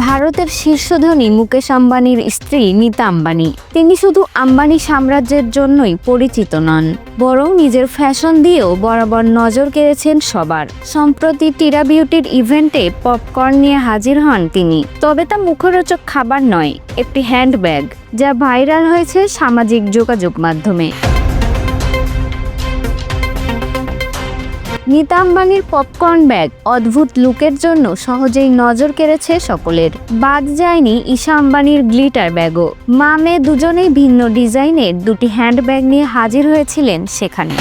ভারতের শীর্ষধনী মুকেশ আম্বানির স্ত্রী নীতা আম্বানি। তিনি শুধু আম্বানি সাম্রাজ্যের জন্যই পরিচিত নন, বরং নিজের ফ্যাশন দিয়েও বরাবর নজর কেড়েছেন সবার। সম্প্রতি টিরা বিউটির ইভেন্টে পপকর্ন নিয়ে হাজির হন তিনি, তবে তা মুখরোচক খাবার নয়, একটি হ্যান্ডব্যাগ, যা ভাইরাল হয়েছে সামাজিক যোগাযোগ মাধ্যমে। নীতা আম্বানির পপকর্ন ব্যাগ, অদ্ভুত লুকের জন্য সহজেই নজর কেড়েছে সকলের। বাদ যায়নি ঈশা আম্বানির গ্লিটার ব্যাগও। মামে দুজনেই ভিন্ন ডিজাইনের দুটি হ্যান্ডব্যাগ নিয়ে হাজির হয়েছিলেন সেখানে।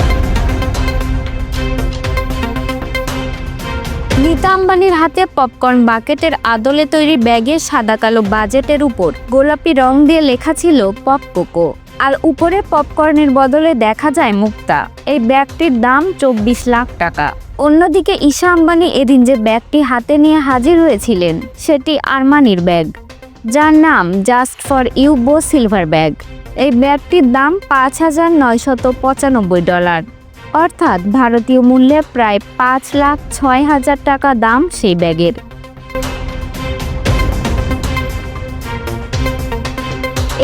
নীতা আম্বানির হাতে পপকর্ন বাকেটের আদলে তৈরি ব্যাগে সাদা কালো বাজেটের উপর গোলাপি রং দিয়ে লেখা ছিল পপ কোকো। আর উপরে পপকর্নের বদলে দেখা যায় মুক্তা। এই ব্যাগটির দাম চব্বিশ লাখ টাকা। অন্যদিকে ঈশা আম্বানি এদিন যে ব্যাগটি হাতে নিয়ে হাজির হয়েছিলেন, সেটি আরমানির ব্যাগ। যার নাম just for you bow silver bag. এই ব্যাগটির দাম পাঁচ হাজার নয়শত পঁচানব্বই ডলার। অর্থাৎ ভারতীয় মূল্যে প্রায় পাঁচ লাখ ছয় হাজার টাকা দাম সেই ব্যাগের।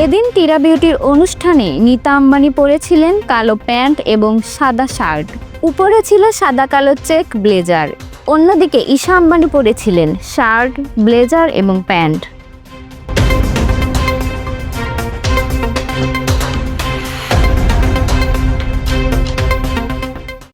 এদিন টিরা বিউটির অনুষ্ঠানে নীতা আম্বানি পরেছিলেন কালো প্যান্ট এবং সাদা শার্ট। উপরে ছিল সাদা কালো চেক ব্লেজার। অন্যদিকে ঈশা আম্বানি পরেছিলেন শার্ট, ব্লেজার এবং প্যান্ট।